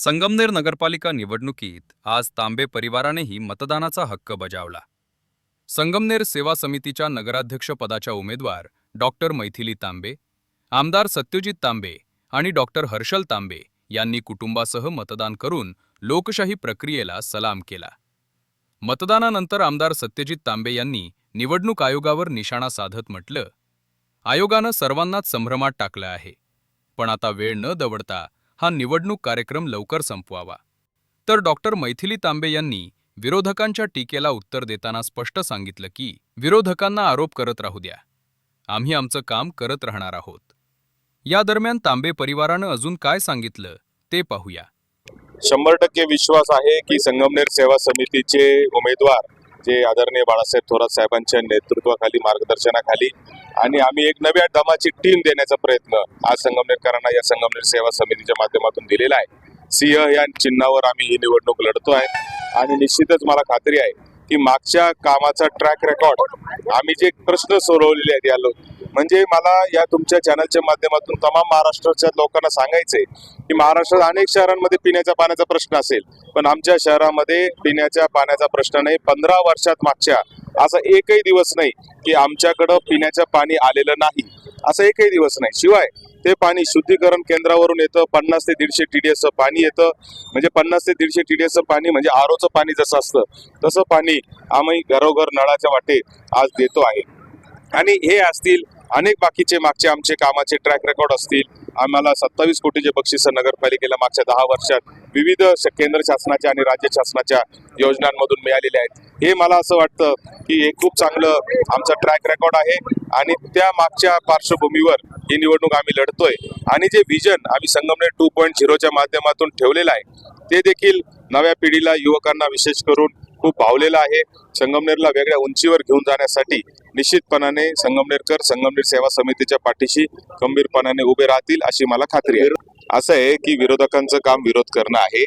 संगमनेर नगरपालिका निवडणुकीत आज तांबे परिवारानेही मतदानाचा हक्क बजावला. संगमनेर सेवा समितीच्या नगराध्यक्षपदाच्या उमेदवार डॉक्टर मैथिली तांबे आमदार सत्यजित तांबे आणि डॉक्टर हर्षल तांबे यांनी कुटुंबासह मतदान करून लोकशाही प्रक्रियेला सलाम केला. मतदानानंतर आमदार सत्यजित तांबे यांनी निवडणूक आयोगावर निशाणा साधत म्हटलं आयोगानं सर्वांनाच संभ्रमात टाकलं आहे. पण आता वेळ न दवडता हा निवडणूक कार्यक्रम लवकर संपवावा. तर डॉक्टर मैथिली तांबे यांनी विरोधकांच्या टीकेला उत्तर देताना स्पष्ट सांगितलं की विरोधकांना आरोप करत राहू द्या. आम्ही आमचं काम करत राहणार आहोत. या दरम्यान तांबे परिवारानं अजून काय सांगितलं ते पाहूया. शंभर टक्के विश्वास आहे की संगमनेर सेवा समितीचे उमेदवार जे आदरणीय बाळासाहेब थोरात साहेबांच्या नेतृत्वाखाली मार्गदर्शनाखाली. आणि आम्ही एक नव्या दमाची टीम देण्याचा प्रयत्न आज संगमनेरकरांना या संगमनेर सेवा समितीच्या माध्यमातून दिलेला आहे. सिंह या चिन्हावर आम्ही ही निवडणूक लढतो आहे. आणि निश्चितच मला खात्री आहे की मागच्या कामाचा ट्रॅक रेकॉर्ड आम्ही जे प्रश्न सोडवलेले आहेत या लोक म्हणजे मला या तुमच्या चॅनलच्या माध्यमातून तमाम महाराष्ट्राच्या लोकांना सांगायचंय की महाराष्ट्रात अनेक शहरांमध्ये पिण्याच्या पाण्याचा प्रश्न असेल. पण आमच्या शहरामध्ये पिण्याच्या पाण्याचा प्रश्न नाही. पंधरा वर्षात मागच्या असा एकही दिवस नाही की आमच्याकडं पिण्याचं पाणी आलेलं नाही. असा एकही दिवस नाही. शिवाय ते पाणी शुद्धीकरण केंद्रावरून येतं. पन्नास ते दीडशे टीडीएसचं पाणी येतं. म्हणजे पन्नास ते दीडशे टीडीएसचं पाणी म्हणजे आरोचं पाणी जसं असतं तसं पाणी आम्ही घरोघर नळाच्या वाटे आज देतो आहे. आणि हे असतील अनेक बाकीचे मागचे आमचे कामाचे ट्रॅक रेकॉर्ड असतील. आम्हाला सत्तावीस कोटीचे बक्षीस नगरपालिकेला मागच्या दहा वर्षात विविध केंद्र शासनाच्या आणि राज्य शासनाच्या योजनांमधून मिळालेले आहेत. हे मला असं वाटतं की हे खूप चांगलं आमचं ट्रॅक रेकॉर्ड आहे आणि त्या मागच्या पार्श्वभूमीवर ही निवडणूक आम्ही लढतोय. आणि जे व्हिजन आम्ही संगमनेर टू पॉईंट झिरोच्या माध्यमातून ठेवलेलं आहे ते देखील नव्या पिढीला युवकांना विशेष करून खूप भावलेला आहे. संगमनेरला वेगळ्या उंचीवर घेऊन जाण्यासाठी निश्चितपणाने संगमनेरकर संगमनेर सेवा समितीच्या पाठीशी खंबीरपणाने उभे राहतील अशी मला खात्री आहे. असं आहे की विरोधकांचं काम विरोध करणं आहे.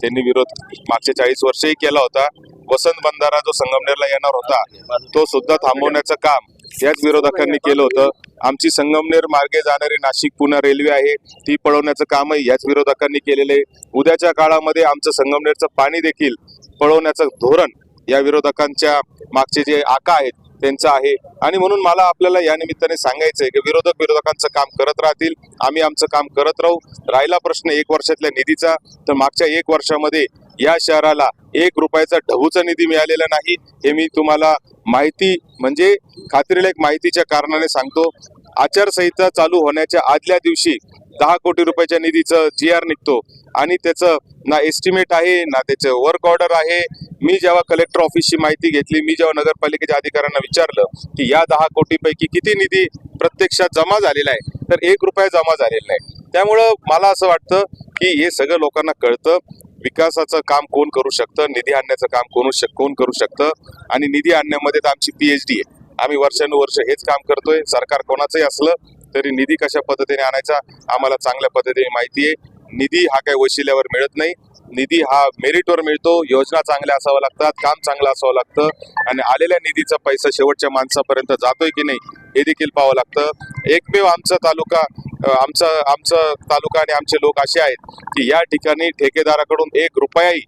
त्यांनी विरोध मागच्या चाळीस वर्षही केला होता. वसंत बंधारा जो संगमनेरला येणार होता तो सुद्धा थांबवण्याचं काम याच विरोधकांनी केलं होतं. आमची संगमनेर मार्गे जाणारी नाशिक पुणे रेल्वे आहे ती पळवण्याचं कामही याच विरोधकांनी केलेलं आहे. उद्याच्या काळामध्ये आमचं संगमनेरचं पाणी देखील पळवण्याचं धोरण या विरोधकांच्या मागचे जे आका आहेत त्यांचं आहे. आणि म्हणून मला आपल्याला या निमित्ताने सांगायचं आहे की विरोधक विरोधकांचं काम करत राहतील. आम्ही आमचं काम करत राहू. राहिला प्रश्न एक वर्षातल्या निधीचा तर मागच्या एक वर्षामध्ये या शहराला एक रुपयाचा ढहूचा निधी मिळालेला नाही हे मी तुम्हाला माहिती म्हणजे खात्रीला एक माहितीच्या कारणाने सांगतो. आचारसंहिता चालू होण्याच्या आदल्या दिवशी दहा कोटी रुपयाच्या निधीचं जी आर निघतो आणि त्याचं ना एस्टिमेट आहे ना त्याचं वर्क ऑर्डर आहे. मी जेव्हा कलेक्टर ऑफिसची माहिती घेतली मी जेव्हा नगरपालिकेच्या अधिकाऱ्यांना विचारलं की या दहा कोटीपैकी किती निधी प्रत्यक्षात जमा झालेला आहे तर एक रुपया जमा झालेला नाही. त्यामुळं मला असं वाटतं की हे सगळं लोकांना कळतं विकासाचं काम कोण करू शकतं निधी आणण्याचं काम कोण शक कोण करू शकतं आणि निधी आणण्यामध्ये तर आमची पीएचडी आहे. आम्ही वर्षानुवर्ष हेच काम करतोय सरकार कोणाचंही असलं तरी निधी कशा पद्धतीने आणायचा आम्हाला चांगल्या पद्धतीने माहिती आहे. निधी हा काही वशिल्यावर मिळत नाही. निधी हा मेरिटवर मिळतो. योजना चांगल्या असाव्या लागतात काम चांगलं असावं लागतं. आणि आलेल्या निधीचा पैसा शेवटच्या माणसापर्यंत जातोय की नाही हे देखील पाहावं लागतं. एकमेव आमचा तालुका आमचा आमचा तालुका आणि आमचे लोक असे आहेत की या ठिकाणी ठेकेदाराकडून एक रुपयाही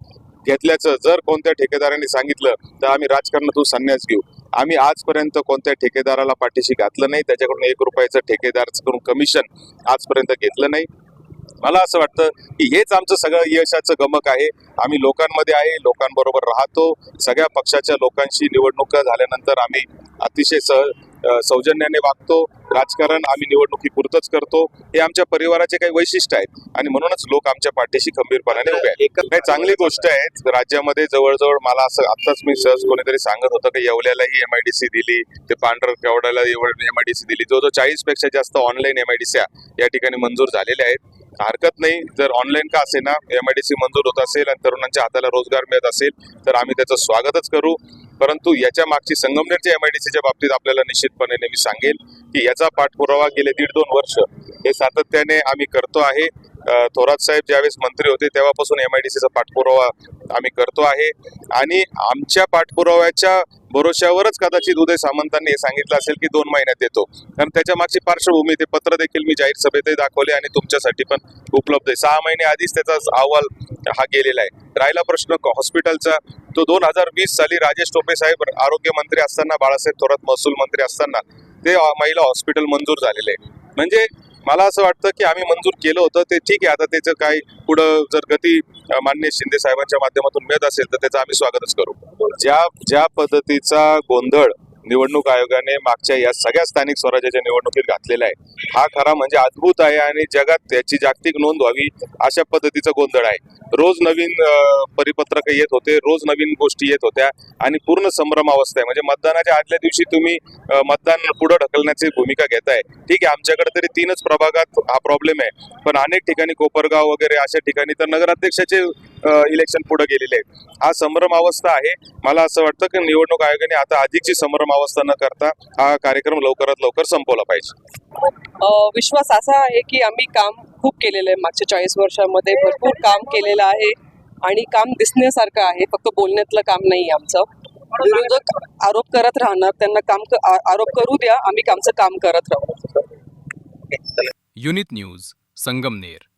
घेतल्याचं जर कोणत्या ठेकेदाराने सांगितलं तर आम्ही राजकारणातून संन्यास घेऊ. आम्ही आजपर्यंत कोणत्या ठेकेदाराला पाठीशी घातलं नाही त्याच्याकडून एक रुपयाचं ठेकेदारकडून कमिशन आजपर्यंत घेतलं नाही. मला असं वाटतं की हेच आमचं सगळं यशाचं गमक आहे. आम्ही लोकांमध्ये आहे लोकांबरोबर राहतो. सगळ्या पक्षाच्या लोकांशी निवडणुका झाल्यानंतर आम्ही अतिशय सह सौजन्याने वागतो. राजकारण आम्ही निवडणुकीपुरतच करतो. हे आमच्या परिवाराचे काही वैशिष्ट्य आहेत. आणि म्हणूनच लोक आमच्या पाठीशी खंबीरपणाने उभे आहेत. नाही चांगली गोष्ट आहे. राज्यामध्ये जवळजवळ मला असं आताच मी सहज कोणीतरी सांगत होतं की येवल्यालाही एमआयडीसी दिली. ते पांढर केवढ्याला एमआयडीसी दिली. जो जो चाळीसपेक्षा जास्त ऑनलाईन एमआयडीसी या ठिकाणी मंजूर झालेल्या आहेत. हरकत नाही. जर ऑनलाईन का असे ना एमआयडीसी मंजूर होत असेल आणि तरुणांच्या हाताला रोजगार मिळत असेल तर आम्ही त्याचं स्वागतच करू. परंतु याच्या मागची संगमनेरच्या एम आय डी सीच्या बाबतीत आपल्याला निश्चितपणे मी सांगेल की याचा पाठपुरावा गेले दीड दोन वर्ष हे सातत्याने आम्ही करतो आहे. थोरात साहेब ज्यावेळेस मंत्री होते तेव्हापासून एम आय डी सीचा पाठपुरावा आम्ही करतो आहे. आणि आमच्या पाठपुराव्याच्या भरोश्यावरच कदाचित उदय सामंतांनी हे सांगितलं असेल की दोन महिन्यात देतो कारण त्याच्या मागची पार्श्वभूमी ते पत्र देखील मी जाहीर सभेतही दाखवले आणि तुमच्यासाठी पण उपलब्ध आहे. सहा महिने आधीच त्याचा अहवाल हा गेलेला आहे. राहिला प्रश्न हॉस्पिटलचा तो दोन हजार वीस साली राजेश टोपे साहेब आरोग्यमंत्री असताना बाळासाहेब थोरात महसूल मंत्री असताना ते महिला हॉस्पिटल मंजूर झालेले. आहे म्हणजे मला असं वाटतं की आम्ही मंजूर केलं होतं ते ठीक आहे. आता त्याचं काही पुढं जर गती मान्य शिंदे साहेबांच्या माध्यमातून मिळत असेल तर त्याचं आम्ही स्वागतच करू. ज्या ज्या पद्धतीचा गोंधळ निवडणूक आयोगाने मागच्या या सगळ्या स्थानिक स्वराज्याच्या निवडणुकीत घातलेला आहे हा खरा म्हणजे अद्भुत आहे आणि जगात त्याची जागतिक नोंद व्हावी अशा पद्धतीचा गोंधळ आहे. रोज नवीन परिपत्रक येत होते रोज नवीन गोष्टी येत होत्या आणि पूर्ण संभ्रम अवस्था आहे. म्हणजे मतदानाच्या आदल्या दिवशी तुम्ही मतदान पुढे ढकलण्याची भूमिका घेताय. ठीक आहे आमच्याकडे तरी तीनच प्रभागात हा प्रॉब्लेम आहे. पण अनेक ठिकाणी कोपरगाव वगैरे अशा ठिकाणी तर नगराध्यक्षाचे इलेक्शन पुढे गेलेले आहेत. हा संभ्रम अवस्था आहे. मला असं वाटतं की निवडणूक आयोगाने आता अधिकची संभ्रम अवस्था न करता हा कार्यक्रम लवकरात लवकर संपवला पाहिजे. विश्वास असा आहे की आम्ही काम खूप केलेलं आहे. मागच्या चाळीस वर्षामध्ये भरपूर काम केलेलं आहे आणि काम दिसण्यासारखं आहे. फक्त बोलण्यातलं काम नाही आमचं. विरोधक आरोप करत राहणार. त्यांना काम आरोप करू द्या. आम्ही आमचं काम करत राहू. Unit news Sangamner.